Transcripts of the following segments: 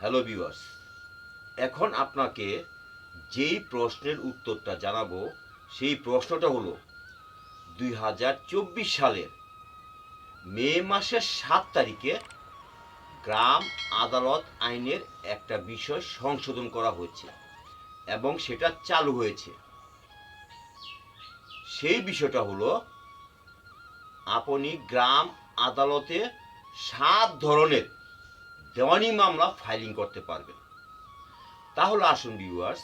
Hello viewers এখন আপনাকে যেই প্রশ্নের উত্তরটা জানাব, সেই প্রশ্নটা হলো, দুই হাজার চব্বিশ সালের মে মাসের সাত তারিখে গ্রাম আদালত আইনের একটা বিষয় সংশোধন করা হয়েছে এবং সেটা চালু হয়েছে। সেই বিষয়টা হলো, আপনি গ্রাম আদালতে সাত ধরনের দেওয়ানি মামলা ফাইলিং করতে পারবেন। তাহলে আসুন ভিউয়ার্স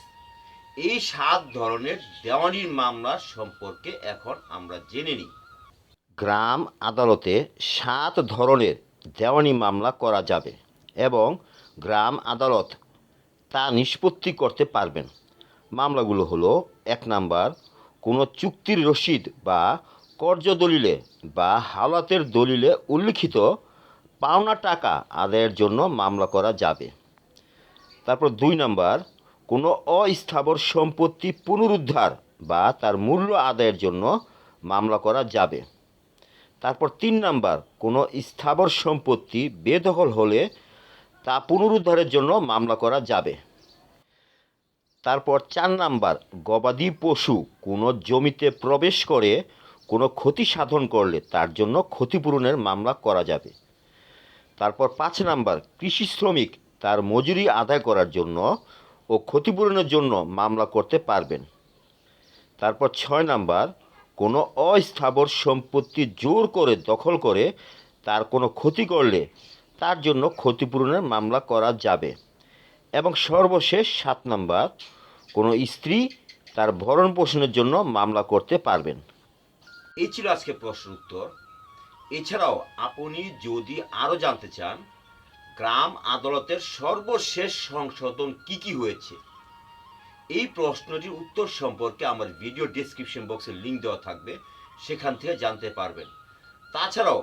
এই সাত ধরনের দেওয়ানির মামলা সম্পর্কে এখন আমরা জেনে নিই। গ্রাম আদালতে সাত ধরনের দেওয়ানি মামলা করা যাবে এবং গ্রাম আদালত তা নিষ্পত্তি করতে পারবেন। মামলাগুলো হলো, এক নাম্বার, কোনো চুক্তির রসিদ বা কর্য দলিলে বা হাওলাতের দলিলে উল্লিখিত পাওনা টাকা আদায়ের জন্য মামলা করা যাবে। তারপর দুই নাম্বার, কোনো অস্থাবর সম্পত্তি পুনরুদ্ধার বা তার মূল্য আদায়ের জন্য মামলা করা যাবে। তারপর তিন নাম্বার, কোনো স্থাবর সম্পত্তি বেদখল হলে তা পুনরুদ্ধারের জন্য মামলা করা যাবে। তারপর চার নাম্বার, গবাদি পশু কোনো জমিতে প্রবেশ করে কোনো ক্ষতি সাধন করলে তার জন্য ক্ষতিপূরণের মামলা করা যাবে। তারপর পাঁচ নাম্বার, কৃষি শ্রমিক তার মজুরি আদায় করার জন্য ও ক্ষতিপূরণের জন্য মামলা করতে পারবেন। তারপর ছয় নাম্বার, কোনো অস্থাবর সম্পত্তি জোর করে দখল করে তার কোনো ক্ষতি করলে তার জন্য ক্ষতিপূরণের মামলা করা যাবে। এবং সর্বশেষ সাত নাম্বার, কোনো স্ত্রী তার ভরণ পোষণের জন্য মামলা করতে পারবেন। এই ছিল আজকে প্রশ্ন উত্তর। এছাড়াও আপনি যদি আরও জানতে চান, গ্রাম আদালতের সর্বশেষ সংশোধন কি কি হয়েছে, এই প্রশ্নটির উত্তর সম্পর্কে আমার ভিডিও ডেসক্রিপশন বক্সে লিঙ্ক দেওয়া থাকবে, সেখান থেকে জানতে পারবেন। তাছাড়াও,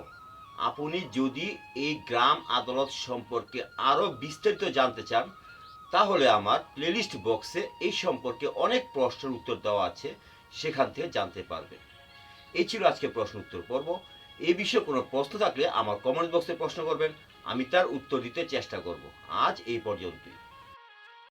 আপনি যদি এই গ্রাম আদালত সম্পর্কে আরও বিস্তারিত জানতে চান, তাহলে আমার প্লেলিস্ট বক্সে এই সম্পর্কে অনেক প্রশ্নের উত্তর দেওয়া আছে, সেখান থেকে জানতে পারবেন। এই ছিল আজকে প্রশ্ন উত্তর পর্ব। এই বিষয়ে কোনো প্রশ্ন থাকলে আমার কমেন্ট বক্সে প্রশ্ন করবেন, আমি তার উত্তর দিতে চেষ্টা করব। আজ এই পর্যন্তই।